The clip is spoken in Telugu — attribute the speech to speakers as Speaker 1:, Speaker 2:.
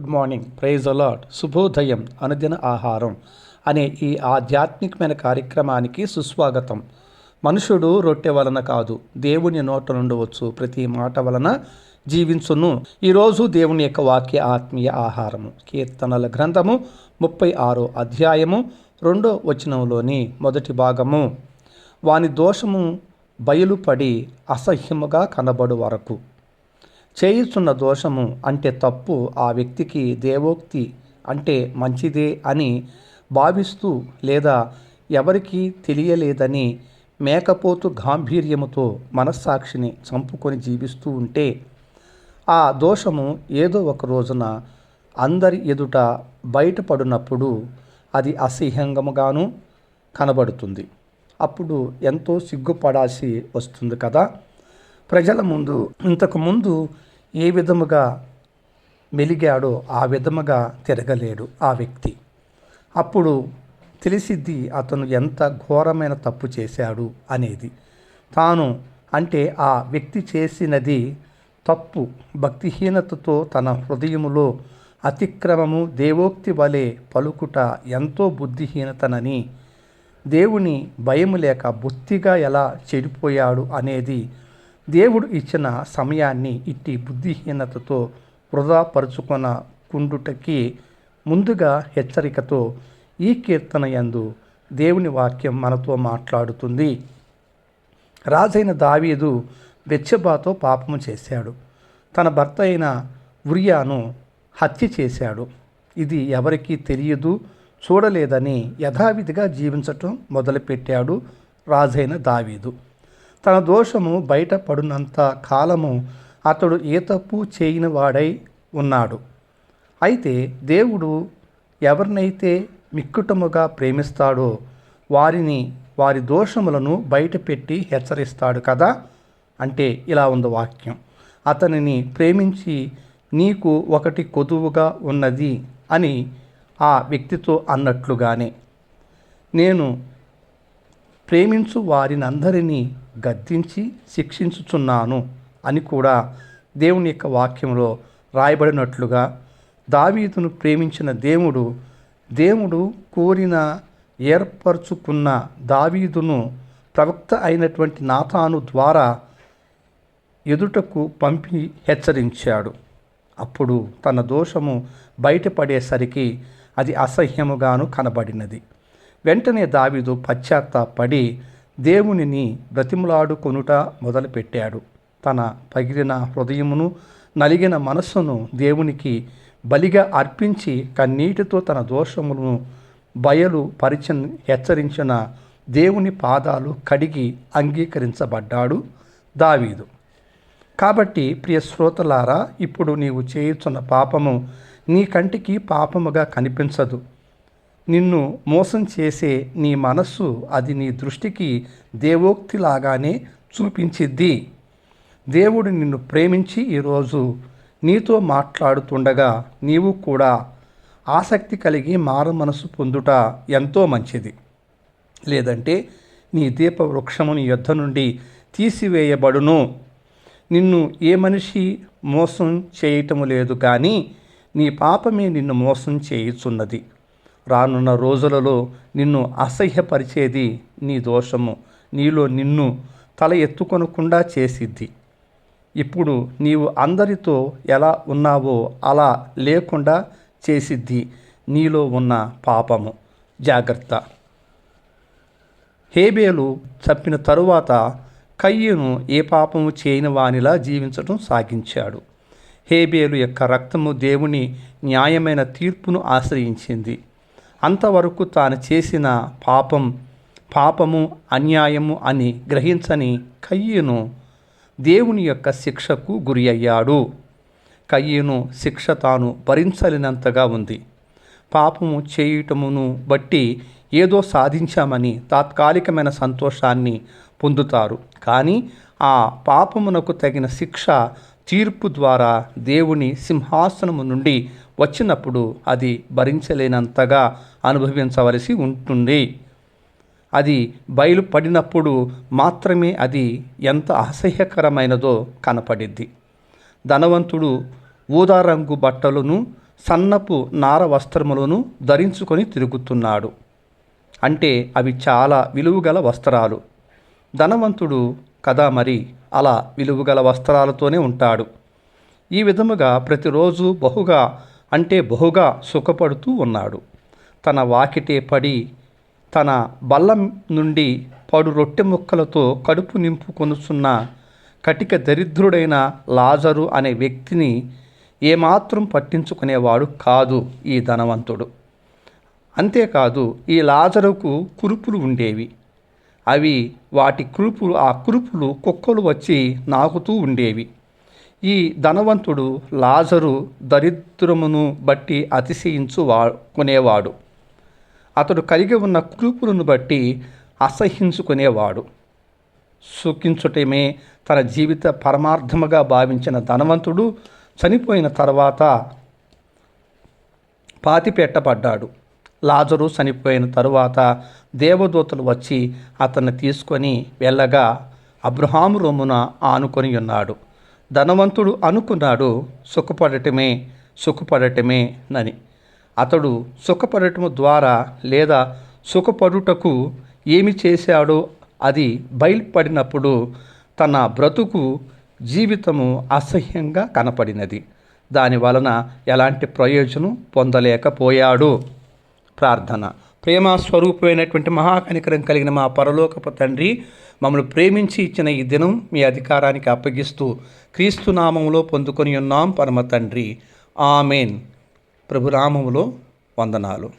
Speaker 1: గుడ్ మార్నింగ్ ప్రైజ్ అలాట్ శుభోదయం అనుదిన ఆహారం అనే ఈ ఆధ్యాత్మికమైన కార్యక్రమానికి సుస్వాగతం. మనుషుడు రొట్టె వలన కాదు దేవుని నోట నుండి వచ్చు. ప్రతి మాట వలన జీవించును. ఈరోజు దేవుని యొక్క వాక్య ఆత్మీయ ఆహారము. కీర్తనల గ్రంథము ముప్పై ఆరో అధ్యాయము రెండో వచనంలోని మొదటి భాగము. వాని దోషము బయలుపడి అసహ్యముగా కనబడు వరకు. చేయుచున్న దోషము అంటే తప్పు ఆ వ్యక్తికి దేవోక్తి అంటే మంచిదే అని భావిస్తూ లేదా ఎవరికీ తెలియలేదని మేకపోతు గాంభీర్యముతో మనస్సాక్షిని చంపుకొని జీవిస్తూ ఉంటే ఆ దోషము ఏదో ఒక రోజున అందరి ఎదుట బయటపడినప్పుడు అది అసహ్యంగముగాను కనబడుతుంది. అప్పుడు ఎంతో సిగ్గుపడాల్సి వస్తుంది కదా? ప్రజల ముందు ఇంతకుముందు ఏ విధముగా మెలిగాడో ఆ విధముగా తిరగలేడు ఆ వ్యక్తి. అప్పుడు తెలిసిద్ది అతను ఎంత ఘోరమైన తప్పు చేశాడు అనేది. తాను అంటే ఆ వ్యక్తి చేసినది తప్పు. భక్తిహీనతతో తన హృదయములో అతిక్రమము దేవోక్తి వలె పలుకుట ఎంతో బుద్ధిహీనతనని దేవుని భయం లేక బొత్తిగా ఎలా చెడిపోయాడు అనేది దేవుడు ఇచ్చిన సమయాన్ని ఇట్టి బుద్ధిహీనతతో వృధా పరుచుకొన కుండుటకి ముందుగా హెచ్చరికతో ఈ కీర్తన యందు దేవుని వాక్యం మనతో మాట్లాడుతుంది. రాజైన దావీదు బెచ్చబాతో పాపము చేశాడు. తన భర్త అయిన ఉరియాను హత్య చేశాడు. ఇది ఎవరికీ తెలియదు చూడలేదని యథావిధిగా జీవించటం మొదలుపెట్టాడు రాజైన దావీదు. తన దోషము బయటపడినంత కాలము అతడు ఏ తప్పు చేయని వాడై ఉన్నాడు. అయితే దేవుడు ఎవరినైతే మిక్కుటముగా ప్రేమిస్తాడో వారిని వారి దోషములను బయటపెట్టి హెచ్చరిస్తాడు కదా? అంటే ఇలా ఉంది వాక్యం. అతనిని ప్రేమించి నీకు ఒకటి కొదువుగా ఉన్నది అని ఆ వ్యక్తితో అన్నట్లుగానే నేను ప్రేమించు వారినందరినీ గద్దించి శిక్షించుచున్నాను అని కూడా దేవుని యొక్క వాక్యంలో రాయబడినట్లుగా దావీదును ప్రేమించిన దేవుడు దేవుడు కోరిన ఏర్పరచుకున్న దావీదును ప్రవక్త అయినటువంటి నాతాను ద్వారా ఎదుటకు పంపి హెచ్చరించాడు. అప్పుడు తన దోషము బయటపడేసరికి అది అసహ్యముగాను కనబడినది. వెంటనే దావీదు పశ్చాత్తాపడి దేవునిని బ్రతిములాడుకొనుట మొదలుపెట్టాడు. తన పగిలిన హృదయమును నలిగిన మనస్సును దేవునికి బలిగా అర్పించి కన్నీటితో తన దోషములను బయలు పరిచ హెచ్చరించిన దేవుని పాదాలు కడిగి అంగీకరించబడ్డాడు దావీదు. కాబట్టి ప్రియ శ్రోతలారా ఇప్పుడు నీవు చేయుచున్న పాపము నీ కంటికి పాపముగా కనిపించదు. నిన్ను మోసం చేసే నీ మనస్సు అది నీ దృష్టికి దేవోక్తిలాగానే చూపించిద్ది. దేవుడు నిన్ను ప్రేమించి ఈరోజు నీతో మాట్లాడుతుండగా నీవు కూడా ఆసక్తి కలిగి మారు మనసు పొందుట ఎంతో మంచిది. లేదంటే నీ దీపవృక్షము నీ యొద్ద నుండి తీసివేయబడును. నిన్ను ఏ మనిషి మోసం చేయటము లేదు కానీ నీ పాపమే నిన్ను మోసం చేయుచున్నది. రానున్న రోజులలో నిన్ను అసహ్యపరిచేది నీ దోషము. నీలో నిన్ను తల ఎత్తుకొనకుండా చేసిద్ది. ఇప్పుడు నీవు అందరితో ఎలా ఉన్నావో అలా లేకుండా చేసిద్ది. నీలో ఉన్న పాపము. జాగ్రత్త. హేబేలు చప్పిన తరువాత కయ్యను ఏ పాపము చేయని వానిలా జీవించడం సాగించాడు. హేబేలు యొక్క రక్తము దేవుని న్యాయమైన తీర్పును ఆశ్రయించింది. అంతవరకు తాను చేసిన పాపం పాపము అన్యాయము అని గ్రహించని కయ్యను దేవుని యొక్క శిక్షకు గురి అయ్యాడు కయ్యను శిక్ష తాను భరించలేనంతగా ఉంది. పాపము చేయుటమును బట్టి ఏదో సాధించామని తాత్కాలికమైన సంతోషాన్ని పొందుతారు. కానీ ఆ పాపమునకు తగిన శిక్ష తీర్పు ద్వారా దేవుని సింహాసనము నుండి వచ్చినప్పుడు అది భరించలేనంతగా అనుభవించవలసి ఉంటుంది. అది బయలుపడినప్పుడు మాత్రమే అది ఎంత అసహ్యకరమైనదో కనపడిద్ది. ధనవంతుడు ఊదా రంగు బట్టలను సన్నపు నార వస్త్రములను ధరించుకొని తిరుగుతున్నాడు. అంటే అవి చాలా విలువగల వస్త్రాలు. ధనవంతుడు కదా మరి అలా విలువగల వస్త్రాలతోనే ఉంటాడు. ఈ విధముగా ప్రతిరోజు బహుగా అంటే బహుగా సుఖపడుతూ ఉన్నాడు. తన వాకిటే పడి తన బల్లం నుండి పడు రొట్టె ముక్కలతో కడుపు నింపుకొనుచున్న కటిక దరిద్రుడైన లాజరు అనే వ్యక్తిని ఏమాత్రం పట్టించుకునేవాడు కాదు ఈ ధనవంతుడు. అంతేకాదు ఈ లాజరుకు కురుపులు ఉండేవి. అవి వాటి కురుపులు ఆ కురుపులు కుక్కలు వచ్చి నాకుతూ ఉండేవి. ఈ ధనవంతుడు లాజరు దరిద్రమును బట్టి అతిశయించు వా కొనేవాడు. అతడు కలిగి ఉన్న కురుపులను బట్టి అసహించుకునేవాడు. సుఖించుటమే తన జీవిత పరమార్థముగా భావించిన ధనవంతుడు చనిపోయిన తర్వాత పాతిపెట్టబడ్డాడు లాజరు చనిపోయిన తరువాత దేవదూతలు వచ్చి అతన్ని తీసుకొని వెళ్ళగా అబ్రహాము రొమ్మున ఆనుకొని ఉన్నాడు. ధనవంతుడు అనుకున్నాడు సుఖపడటమే సుఖపడటమే నని. అతడు సుఖపడటము ద్వారా లేదా సుఖపడుటకు ఏమి చేశాడో అది బయలుపడినప్పుడు తన బ్రతుకు జీవితము అసహ్యంగా కనపడినది. దాని వలన ఎలాంటి ప్రయోజనం పొందలేకపోయాడు. ప్రార్థన. ప్రేమ స్వరూపమైనటువంటి మహాకనికరం కలిగిన మా పరలోకపు తండ్రి మమ్మల్ని ప్రేమించి ఇచ్చిన ఈ దినం మీ అధికారానికి అప్పగిస్తూ క్రీస్తు నామంలో పొందుకొని ఉన్నాం పరమ తండ్రి. ఆమెన్. ప్రభురామములో వందనాలు.